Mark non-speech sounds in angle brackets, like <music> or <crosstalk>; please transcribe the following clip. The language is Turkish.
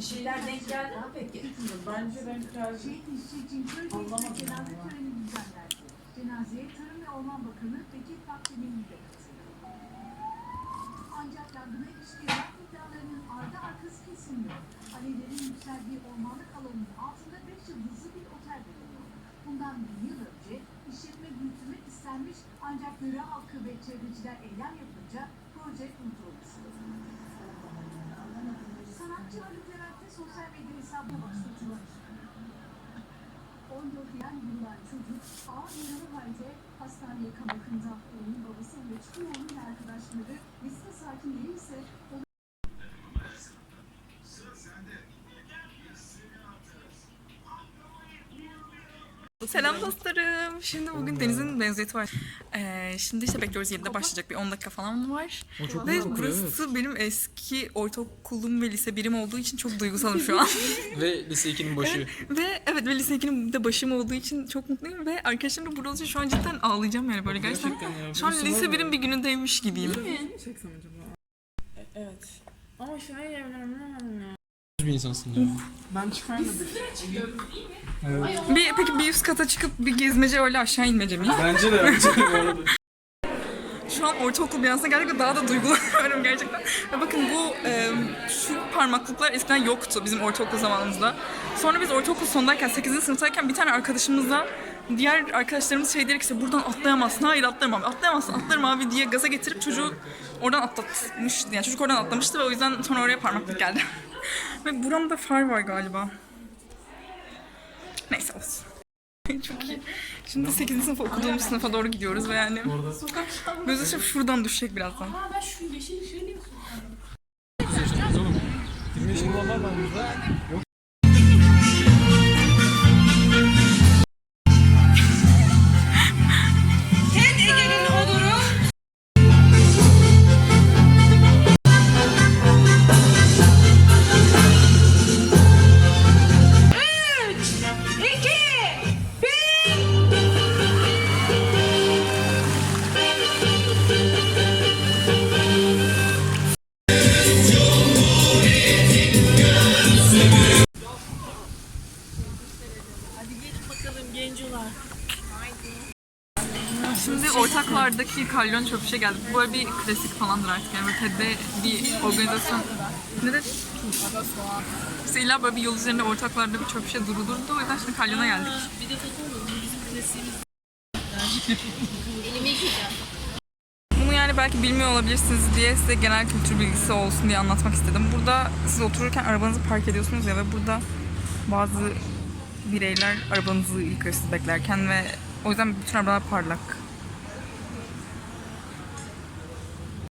şeyler denk geldi mi peki? Bence. Şehit işçi için köy Anlamadım düzenlendi. Cenazeye Tarım ve Orman Bakanı Bekir Pakdemirli de. Ancak yangına ilişkin yak iddialarının ardı arkası kesilmiyor. Alevlerin yükseldiği ormanlık alanının altında 5 yıldızlı bir otel bulunuyor. Bundan bir yıl önce işletme büyütülmek istenmiş ancak yöre halkı ve çevreciler eylem yapınca proje unutulmuştu. Hastaneye kan yakında. Onun babası ve tüm onun arkadaşları liste sakinleri ise Selam dostlarım. Şimdi bugün Deniz'in mezuniyeti var. Ee, şimdi işte bekliyoruz 7'de başlayacak. Bir 10 dakika falan var. Ve burası benim eski ortaokulum ve lise birim olduğu için çok duygusalım şu an. <laughs> Ve lise 2'nin başı. ve evet ve lise 2'nin de başım olduğu için çok mutluyum. Ve arkadaşlarım da burada için şu an cidden ağlayacağım yani böyle gerçekten. Gerçekten ya. Şu an Birisi lise var birim bir günündeymiş gibiyim. Acaba? Evet. Ama şöyle evlenmem ya. Bir insansın ya. Ben çıkarmadım. Bir, peki bir üst kata çıkıp bir gezmece öyle aşağı inmece mi? Bence de bence de bu arada. Şu an ortaokul binasına geldik ve daha da duygulanıyorum gerçekten. Ve bakın bu e, şu parmaklıklar eskiden yoktu bizim ortaokul zamanımızda. Sonra biz ortaokul sondayken 8. sınıftayken bir tane arkadaşımızla diğer arkadaşlarımız şey diyerek işte buradan atlayamazsın. Hayır atlayamam. Atlayamazsın atlarım abi diye gaza getirip çocuğu oradan atlatmıştı. Yani çocuk oradan atlamıştı ve o yüzden sonra oraya parmaklık geldi. Ve buramda far var galiba. Neyse olsun. <laughs> Çok iyi. Şimdi 8. sınıf okuduğumuz sınıfa doğru gidiyoruz ve yani Gözyaşım şuradan düşecek birazdan. Kız yaşındayız oğlum. 20 yaşında olanlar Yok. Şimdi ortaklardaki kalyon çöp şişe geldi. Bu böyle bir klasik falandır artık. Yani böyle TED'de bir organizasyon... Ne dedi? İşte illa böyle bir yol üzerinde ortaklarda bir çöp şişe durulurdu. O yüzden şimdi kalyona geldik. Bunu yani belki bilmiyor olabilirsiniz diye size genel kültür bilgisi olsun diye anlatmak istedim. Burada siz otururken arabanızı park ediyorsunuz ya ve burada bazı bireyler arabanızı yıkıyor siz beklerken ve o yüzden bütün arabalar parlak.